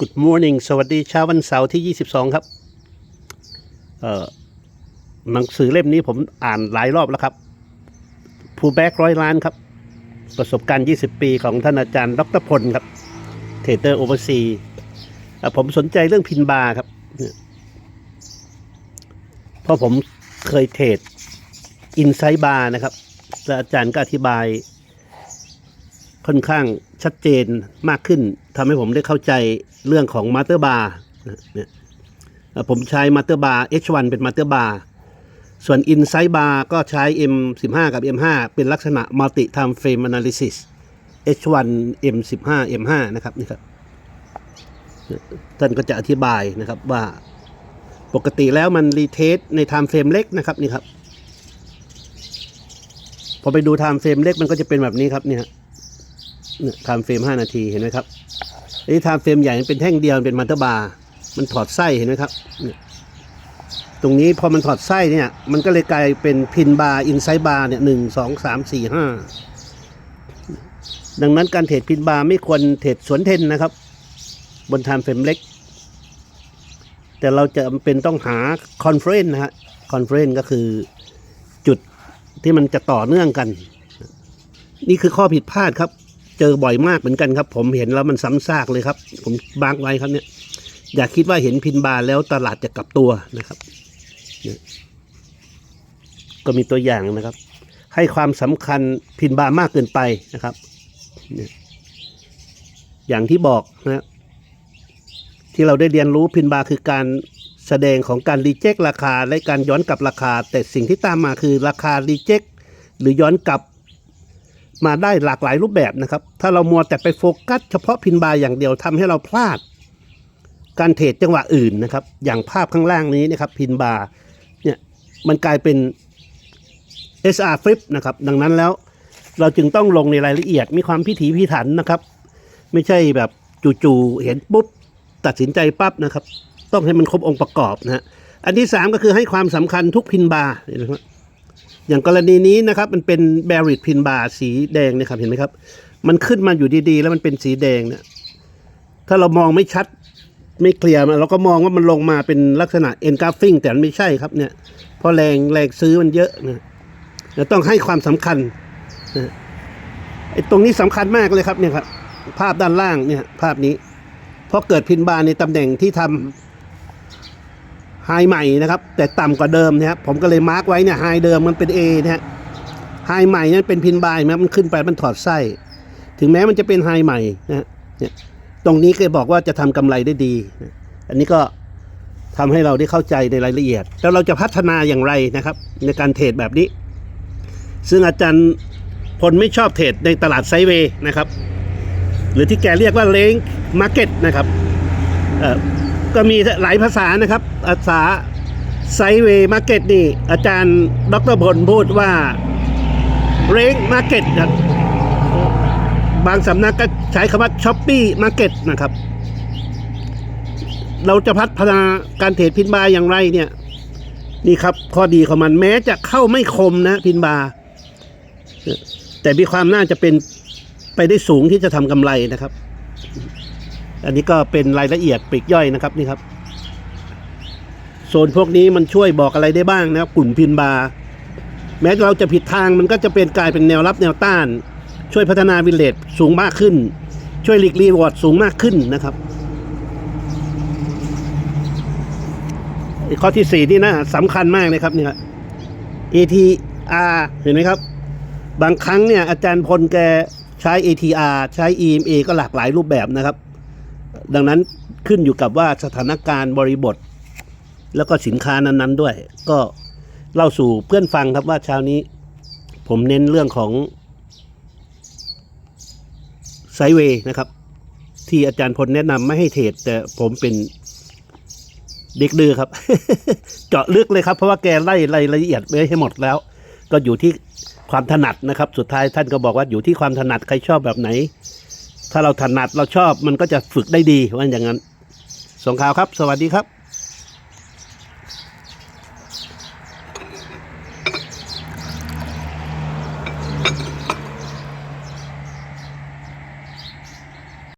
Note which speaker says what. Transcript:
Speaker 1: Good morning สวัสดีเช้าวันเสาร์ที่ 22 ครับ เอ่อหนังสือเล่มนี้ผมอ่านหลายรอบแล้วครับผู้แบกร้อยล้านครับ ประสบการณ์ 20 ปีของท่านอาจารย์ดรพลครับเทเตอร์โอเวอร์ซีผมสนใจเรื่องพินบาร์ครับ เพราะผมเคยเทรดอินไซบาร์นะครับ และอาจารย์ก็อธิบาย ค่อนข้างชัดเจนมากขึ้นทำให้ผมได้เข้าใจเรื่องของมาเตอร์บาร์เนี่ยผมใช้มาเตอร์บาร์ H1 เป็นมาเตอร์บาร์ส่วน Inside Bar ก็ใช้ M15 กับ M5 เป็นลักษณะ Multi Time Frame Analysis H1 M15 M5 นะครับนี่ครับท่านก็จะอธิบายนะครับว่าปกติแล้วมันรีเทสใน Time Frame เล็กนะครับนี่ครับพอไปดู Time Frame เล็กมันก็จะเป็นแบบนี้ครับเนี่ย ไทม์เฟรม5นาทีเห็นไหมครับอันนี้ไทม์เฟรมใหญ่มันเป็นแท่งเดียวเป็นมัตเตอร์บาร์มันถอดไส้เห็นไหมครับตรงนี้พอมันถอดไส้เนี่ยมันก็เลยกลายเป็นพินบาร์อินไซบาร์เนี่ยหนึ่งสองสามสี่ห้าดังนั้นการเทรดพินบาร์ไม่ควรเทรดสวนเทนนะครับ บนไทม์เฟรมเล็ก แต่เราจะเป็นต้องหาคอนเฟรนนะฮะคอนเฟรนก็คือจุดที่มันจะต่อเนื่องกัน นี่คือข้อผิดพลาดครับ เจอบ่อยมากเหมือนกันครับ ผมเห็นแล้วมันซ้ำซากเลยครับ ผมบางไว้ครับเนี่ย อย่าคิดว่าเห็นพินบาแล้วตลาดจะกลับตัวนะครับก็มีตัวอย่างนะครับ ให้ความสำคัญพินบามากเกินไปนะครับอย่างที่บอกนะที่เราได้เรียนรู้พินบาคือการแสดงของการรีเจ็คราคาและการย้อนกลับราคา แต่สิ่งที่ตามมาคือราคารีเจ็คหรือย้อนกลับ มาได้หลากหลายรูปแบบนะครับ ถ้าเรามัวแต่ไปโฟกัสเฉพาะพินบาร์อย่างเดียวทำให้เราพลาด การเทรดจังหวะอื่นนะครับ อย่างภาพข้างล่างนี้นะครับ พินบาร์เนี่ยมันกลายเป็น SR flip นะครับ ดังนั้นแล้วเราจึงต้องลงในรายละเอียดมีความพิถีพิถันนะครับ ไม่ใช่แบบจู่ๆเห็นปุ๊บ ตัดสินใจปั๊บนะครับ ต้องให้มันครบองค์ประกอบนะฮะอันที่สามก็คือให้ความสำคัญทุกพินบาร์นไหมครับ อย่างกรณีนี้นะครับมันเป็นแบริดพินบาสีแดงนะครับเห็นไหมครับ มันขึ้นมาอยู่ดีๆ แล้วมันเป็นสีแดงเนี่ยถ้าเรามองไม่ชัดไม่เคลียร์เราก็มองว่ามันลงมาเป็นลักษณะเอ็นกราฟิงแต่มันไม่ใช่ครับเนี่ยเพราะแรงแรงซื้อมันเยอะนะเราต้องให้ความสำคัญนะไอ้ตรงนี้สำคัญมากเลยครับเนี่ยครับภาพด้านล่างเนี่ยภาพนี้เพราะเกิดพินบาในตำแหน่งที่ทำ ไฮใหม่นะครับ แต่ต่ำกว่าเดิมนะครับผมก็เลยมาร์กไว้เนี่ยไฮเดิมมันเป็น A นะฮะไฮใหม่นั้นเป็นพินบายนะมันขึ้นไปมันถอดไส้ถึงแม้มันจะเป็นไฮใหม่นะฮะเนี่ยตรงนี้เคยบอกว่าจะทำกำไรได้ดีนะอันนี้ก็ทำให้เราได้เข้าใจในรายละเอียด แล้วเราจะพัฒนาอย่างไรนะครับ ในการเทรดแบบนี้ ซึ่งอาจารย์พลไม่ชอบเทรดในตลาดไซเวย์นะครับ หรือที่แกเรียกว่าเลงมาร์เก็ตนะครับเอ่อ ก็มีหลายภาษานะครับภาษาไซเวย์มาร์เก็ตนี่อาจารย์ดรพลพูดว่าเรงมาร์เก็ตครับบางสำนักก็ใช้คำว่าช้อปปี้มาร์เก็ตนะครับ เราจะพัฒนาการเทรดพินบาอย่างไรเนี่ย นี่ครับ ข้อดีของมันแม้จะเข้าไม่คมนะพินบา แต่มีความน่าจะเป็นไปได้สูงที่จะทำกำไรนะครับ อันนี้ก็เป็นรายละเอียดปลีกย่อยนะครับนี่ครับโซนพวกนี้มันช่วยบอกอะไรได้บ้างนะครับกลุ่มพินบาร์แม้เราจะผิดทางมันก็จะเป็นกลายเป็นแนวรับแนวต้าน ช่วยพัฒนาวินเลทสูงมากขึ้น ช่วยหลีกรีวอร์ดสูงมากขึ้นนะครับข้อที่สี่นี่นะสำคัญมากเลยครับเนี่ย ATR เห็นไหมครับ บางครั้งเนี่ยอาจารย์พลแกใช้ ATR ใช้ EMA ก็หลากหลายรูปแบบนะครับ ดังนั้นขึ้นอยู่กับว่าสถานการณ์บริบท แล้วก็สินค้านั้นๆด้วย ก็เล่าสู่เพื่อนฟังครับว่าเช้านี้ ผมเน้นเรื่องของไซเวย์นะครับ ที่อาจารย์พลแนะนำไม่ให้เทรดแต่ผมเป็นเด็กดื้อครับ เจาะลึกเลยครับ เพราะว่าแกไล่รายละเอียดไว้ให้หมดแล้ว ก็อยู่ที่ความถนัดนะครับ สุดท้ายท่านก็บอกว่าอยู่ที่ความถนัดใครชอบแบบไหน ถ้าเราถนัดเราชอบมันก็จะฝึกได้ดีว่าอย่างนั้น สงข่าวครับ สวัสดีครับ